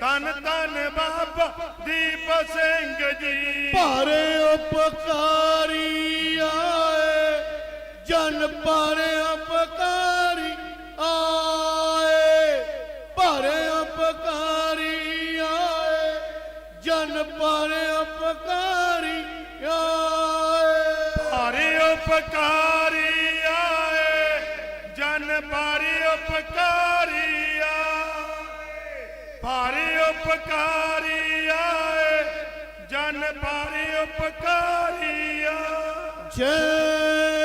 ਧੰਨ ਧੰਨ ਬਾਬਾ ਦੀਪ ਸਿੰਘ ਜੀ। ਭਾਰੇ ਉਪਕਾਰੀ ਆਏ ਜਨ ਭਾਰੇ ਉਪਕਾਰੀ ਆਏ। ਭਾਰੇ ਉਪਕਾਰੀ ਆਏ ਜਨ ਭਾਰੇ ਉਪਕਾਰੀ ਆਏ। ਭਾਰੀ ਉਪਕਾਰੀ ਉਪਕਾਰੀ ਆਏ ਜਨ ਭਾਰੀ ਉਪਕਾਰੀ ਆ। ਜੈ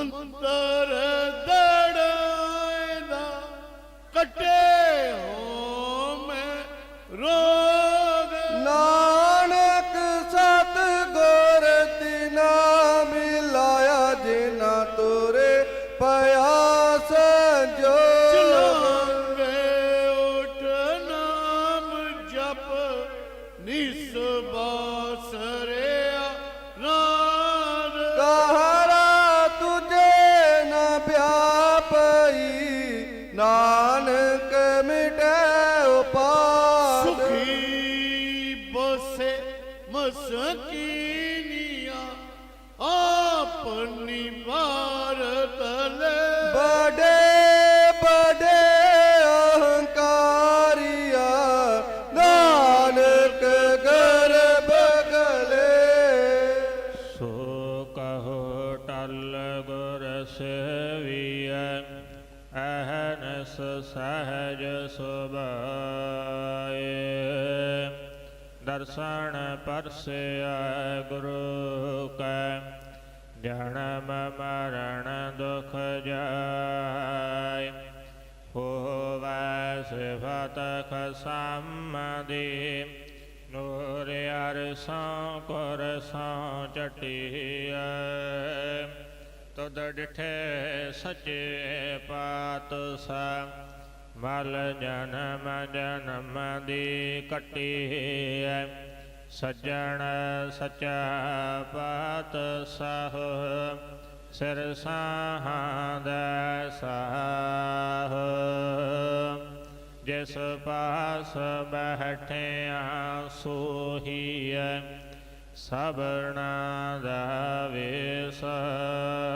aman dara. ਨਾਨਕ ਮਿਟੈ ਉਪਾਦ। ਸੁਖੀ ਬਸੇ ਮਸਕੀਨੀਆਂ ਆਪਣੀ ਭਾਰਤ ਲੈ। ਬੜੇ ਬੜੇ ਅਹੰਕਾਰੀਆ ਨਾਨਕ ਗਰਭ ਗਲੇ। ਸੋ ਕਹੋ ਟਲ ਗੁਰ ਸੇਵੀਐ ਅਹਨਸ ਸਹਜ ਸੁਭਾਏ। ਦਰਸ਼ਨ ਪਰਸਿਆ ਗੁਰੂ ਕੈ, ਜਨਮ ਮਰਨ ਦੁਖ ਜਾਇ ਹੋਵੈ ਸਿਫਤ ਖਸਮਦੀ, ਨੂਰ ਅਰਸਾਂ ਕੁਰਸਾਂ ਚਟੀਐ। ਤੁਧ ਡਿਠੇ ਸੱਚੇ ਪਾਤ ਸਾ ਮਲ ਜਨਮ ਜਨਮ ਦੀ ਕਟੀ ਹੈ। ਸੱਜਣ ਸਚਾ ਪਾਤ ਸਾਹ ਸਿਰ ਸਾਹਾਂ ਸਾਹ। ਜਿਸ ਪਾਸ ਬਹਿਠਿਆ ਸੋਹੀਐ ਸਬਰਨਾ ਦਾ ਵੇਸਹ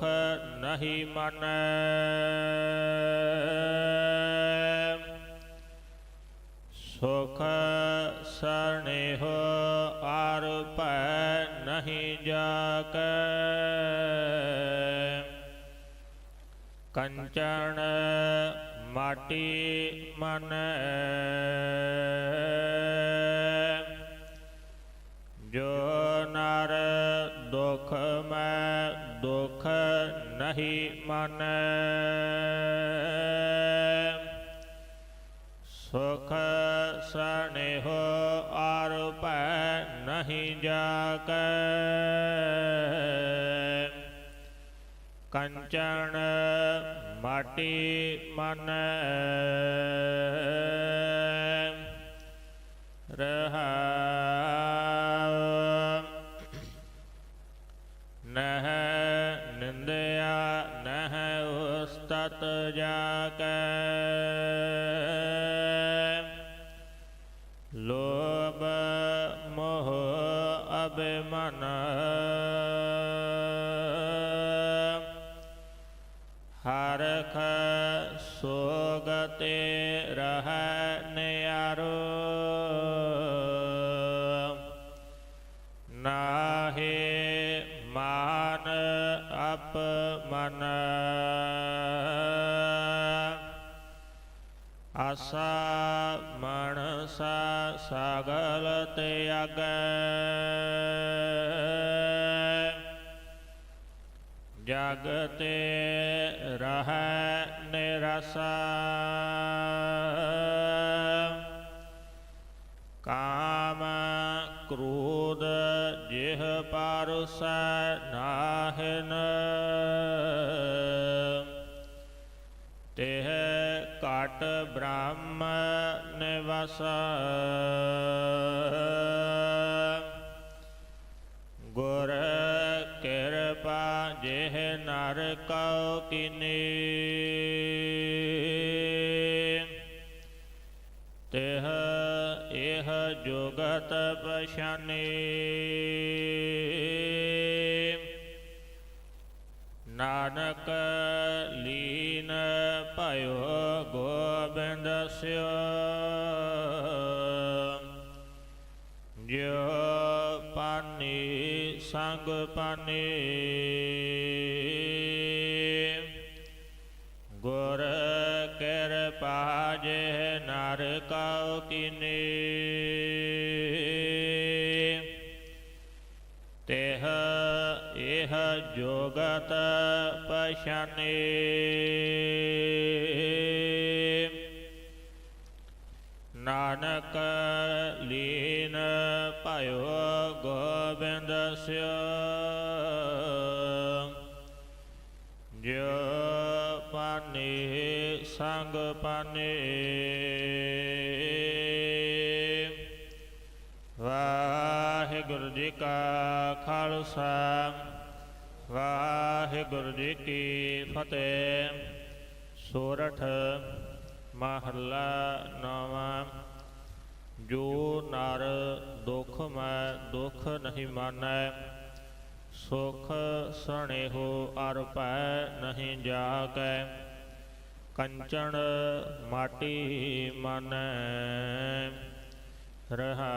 ਦੁਖ ਨਹੀਂ ਮੰਨੈ। ਸੁਖ ਹੋ ਆਰ ਭੈ ਨਹੀਂ ਜਾਕੈ। ਕੰਚਨ ਮਾਟੀ ਮਨ। ਜੋ ਨਰ ਦੁਖ ਨਹੀਂ ਮੰਨੈ। ਸੁਖ ਸਨੇਹ ਆਰ ਭੈ ਨਹੀਂ ਜਾਕੈ ਕੰਚਨ ਮਾਟੀ ਮਨ। ਰਹਾ ਅਬਿਮਨ ਹਰਖ ਸੋਗਤੇ ਰਹਿ ਨਿਆਰੋ। ਨਾਹੇ ਮਾਨ ਅਪਮਨ ਆਸਾ ਮਨਸਾ ਸਗਲ ਤਿਆਗੈ ਜਗ ਤੇ ਰਹਿ ਨਿਰਸਾ। ਕਾਮ ਕ੍ਰੋਧ ਜਿਹ ਪਰਸੈ ਨਾਹਿਨ। ਤਿਹ ਘਟ ਬ੍ਰਹਮ ਨਿਵਸ। ਗੁਰ ਕਿਰਪਾ ਜਿਹ ਨਰ ਕਉ ਕਿਨੀ। ਤਿਹ ਇਹ ਜੁਗਤ ਪਛਾਨੀ। ਨਾਨਕ ਸੰਗ ਪਾਨੀ। ਗੁਰ ਕਿਰਪਾ ਜੇ ਨਰ ਕਉ ਕਿਨੀ। ਤਿਹ ਇਹ ਜੋਗਤ ਪਛਾਨੇ। ਨਾਨਕ ਲੀਨ ਭਇਓ ਗੋਬਿੰਦ ਜੋ ਪਾਨੀ ਸੰਗ ਪਾਨੀ। ਵਾਹਿਗੁਰੂ ਜੀ ਕਾ ਖਾਲਸਾ। ਵਾਹਿਗੁਰੂ ਜੀ ਕੀ ਫਤਿਹ। ਸੋਰਠ ਮਹੱਲਾ ਨਵਾਂ। ਜੋ ਨਰ ਦੁਖ ਮੈਂ ਦੁਖ ਨਹੀਂ ਮਾਨੈ, ਸੁਖ ਸਣੇਹੋ ਅਰ ਭੈ ਨਹੀਂ ਜਾਗੈ। ਕੰਚਣ ਮਾਟੀ ਮਨੈ, ਰਹਾ